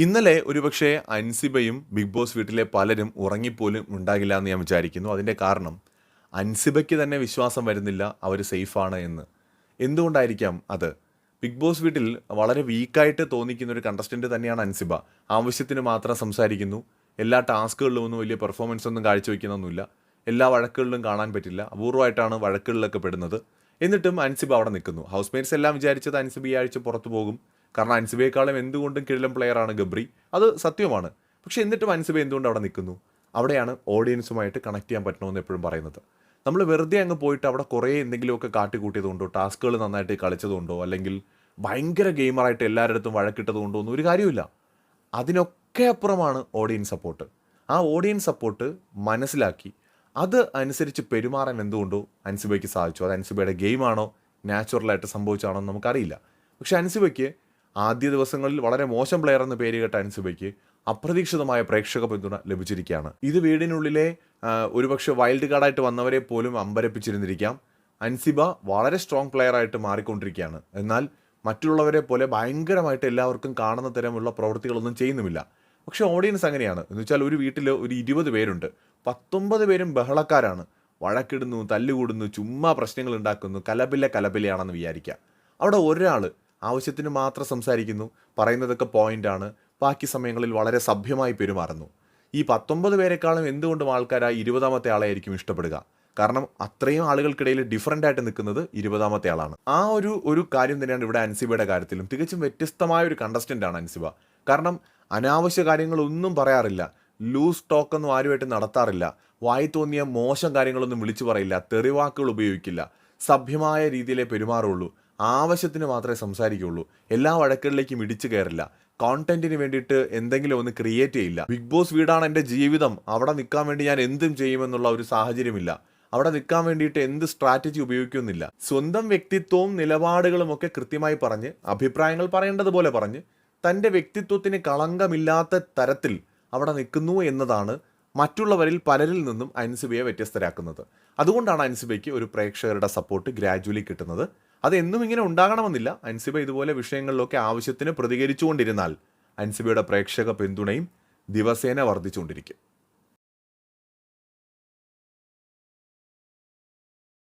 ഇന്നലെ ഒരുപക്ഷെ അൻസിബയും big boss വീട്ടിലെ പലരും ഉറങ്ങിപ്പോലും ഉണ്ടാകില്ല എന്ന് ഞാൻ വിചാരിക്കുന്നു. അതിന്റെ കാരണം അൻസിബയ്ക്ക് തന്നെ വിശ്വാസം വരുന്നില്ല അവർ സേഫാണ് എന്ന്. എന്തുകൊണ്ടായിരിക്കാം അത്? ബിഗ് ബോസ് വീട്ടിൽ വളരെ വീക്കായിട്ട് തോന്നിക്കുന്ന ഒരു കണ്ടസ്റ്റന്റ് തന്നെയാണ് അൻസിബ. ആവശ്യത്തിന് മാത്രം സംസാരിക്കുന്നു. എല്ലാ ടാസ്കുകളിലും ഒന്നും വലിയ പെർഫോമൻസ് ഒന്നും കാഴ്ചവെക്കുന്നൊന്നുമില്ല. എല്ലാ വഴക്കുകളിലും കാണാൻ പറ്റില്ല. അപൂർവമായിട്ടാണ് വഴക്കുകളിലൊക്കെ പെടുന്നത്. എന്നിട്ടും അൻസിബ അവിടെ നിൽക്കുന്നു. ഹൗസ് മേറ്റ്സ് എല്ലാം വിചാരിച്ചത് അൻസിബ ഈ ആഴ്ച പുറത്തു പോകും. കാരണം അൻസിബയെക്കാളും എന്തുകൊണ്ടും പ്ലെയർ പ്ലെയറാണ് ഗബ്രി. അത് സത്യമാണ്. പക്ഷെ എന്നിട്ടും അൻസിബ എന്തുകൊണ്ട് അവിടെ നിൽക്കുന്നു? അവിടെയാണ് ഓഡിയൻസുമായിട്ട് കണക്ട് ചെയ്യാൻ പറ്റണമെന്ന് എപ്പോഴും പറയുന്നത്. നമ്മൾ വെറുതെ അങ്ങ് പോയിട്ട് അവിടെ കുറേ എന്തെങ്കിലുമൊക്കെ കാട്ടിക്കൂട്ടിയതുകൊണ്ടോ ടാസ്കുകൾ നന്നായിട്ട് കളിച്ചതുകൊണ്ടോ അല്ലെങ്കിൽ ഭയങ്കര ഗെയിമറായിട്ട് എല്ലാവരുടെ അടുത്തും വഴക്കിട്ടതുകൊണ്ടോ ഒന്നും ഒരു കാര്യമില്ല അതിനൊക്കെ അപ്പുറമാണ് ഓഡിയൻസ് സപ്പോർട്ട് ആ ഓഡിയൻസ് സപ്പോർട്ട് മനസ്സിലാക്കി. അത് അനുസരിച്ച് പെരുമാറാൻ എന്തുകൊണ്ടോ അൻസിബയ്ക്ക് സാധിച്ചു. അത് അൻസിബയുടെ ഗെയിമാണോ നാച്ചുറലായിട്ട് സംഭവിച്ചാണോ നമുക്കറിയില്ല. പക്ഷെ അൻസിബയ്ക്ക് ആദ്യ ദിവസങ്ങളിൽ വളരെ മോശം പ്ലെയർ എന്ന പേര് കേട്ട അൻസിബയ്ക്ക് അപ്രതീക്ഷിതമായ പ്രേക്ഷക പിന്തുണ ലഭിച്ചിരിക്കുകയാണ്. ഇത് വീടിനുള്ളിലെ ഒരുപക്ഷെ വൈൽഡ് കാർഡായിട്ട് വന്നവരെ പോലും അമ്പരപ്പിച്ചിരുന്നിരിക്കാം. അൻസിബ വളരെ സ്ട്രോങ് പ്ലെയർ ആയിട്ട് മാറിക്കൊണ്ടിരിക്കുകയാണ്. എന്നാൽ മറ്റുള്ളവരെ പോലെ ഭയങ്കരമായിട്ട് എല്ലാവർക്കും കാണുന്ന തരമുള്ള പ്രവൃത്തികളൊന്നും ചെയ്യുന്നുമില്ല. പക്ഷേ ഓഡിയൻസ് അങ്ങനെയാണ്. എന്ന് വെച്ചാൽ ഒരു വീട്ടിൽ ഒരു ഇരുപത് പേരുണ്ട്. പത്തൊമ്പത് പേരും ബഹളക്കാരാണ്. വഴക്കിടുന്നു തല്ലുകൂടുന്നു ചുമ്മാ പ്രശ്നങ്ങൾ ഉണ്ടാക്കുന്നു കലപില്ല കലപിലയാണെന്ന് വിചാരിക്കുക. അവിടെ ഒരാൾ ആവശ്യത്തിന് മാത്രം സംസാരിക്കുന്നു പറയുന്നതൊക്കെ പോയിന്റാണ് ബാക്കി സമയങ്ങളിൽ വളരെ സഭ്യമായി പെരുമാറുന്നു. ഈ പത്തൊമ്പത് പേരെക്കാളും എന്തുകൊണ്ടും ആൾക്കാർ ആ ഇരുപതാമത്തെ ആളായിരിക്കും ഇഷ്ടപ്പെടുക. കാരണം അത്രയും ആളുകൾക്കിടയിൽ ഡിഫറന്റ് ആയിട്ട് നിൽക്കുന്നത് ഇരുപതാമത്തെ ആളാണ്. ആ ഒരു ഒരു കാര്യം തന്നെയാണ് ഇവിടെ അൻസിബയുടെ കാര്യത്തിലും തികച്ചും വ്യത്യസ്തമായ ഒരു കണ്ടസ്റ്റന്റ് ആണ് അൻസിബ. കാരണം അനാവശ്യ കാര്യങ്ങളൊന്നും പറയാറില്ല. ലൂസ് ടോക്കൊന്നും ആരുമായിട്ട് നടത്താറില്ല. വായി തോന്നിയ മോശം കാര്യങ്ങളൊന്നും വിളിച്ചു പറയില്ല. തെറിവാക്കുകൾ ഉപയോഗിക്കില്ല. സഭ്യമായ രീതിയിലേ പെരുമാറുള്ളൂ. ആവശ്യത്തിന് മാത്രമേ സംസാരിക്കുള്ളൂ എല്ലാ വഴക്കുകളിലേക്കും ഇടിച്ചു കയറില്ല. കോണ്ടന്റിന് വേണ്ടിയിട്ട് എന്തെങ്കിലും ഒന്ന് ക്രിയേറ്റ് ചെയ്യില്ല. ബിഗ് ബോസ് വീടാണ് എന്റെ ജീവിതം. അവിടെ നിൽക്കാൻ വേണ്ടി ഞാൻ എന്തും ചെയ്യുമെന്നുള്ള ഒരു സാഹചര്യമില്ല. അവിടെ നിൽക്കാൻ വേണ്ടിയിട്ട് എന്ത് സ്ട്രാറ്റജി ഉപയോഗിക്കുന്നില്ല സ്വന്തം വ്യക്തിത്വവും നിലപാടുകളും ഒക്കെ കൃത്യമായി പറഞ്ഞ് അഭിപ്രായങ്ങൾ പറയേണ്ടതുപോലെ പറഞ്ഞ് തന്റെ വ്യക്തിത്വത്തിന് കളങ്കമില്ലാത്ത തരത്തിൽ അവിടെ നിൽക്കുന്നു എന്നതാണ് മറ്റുള്ളവരിൽ പലരിൽ നിന്നും അൻസിബയെ വ്യത്യസ്തരാക്കുന്നത്. അതുകൊണ്ടാണ് അൻസിബയ്ക്ക് ഒരു പ്രേക്ഷകരുടെ സപ്പോർട്ട് ഗ്രാജുവലി കിട്ടുന്നത്. അത് എന്നും ഇങ്ങനെ ഉണ്ടാകണമെന്നില്ല. അൻസിബ ഇതുപോലെ വിഷയങ്ങളിലൊക്കെ ആവശ്യത്തിന് പ്രതികരിച്ചുകൊണ്ടിരുന്നാൽ അൻസിബയുടെ പ്രേക്ഷക പിന്തുണയും ദിവസേന വർദ്ധിച്ചുകൊണ്ടിരിക്കും.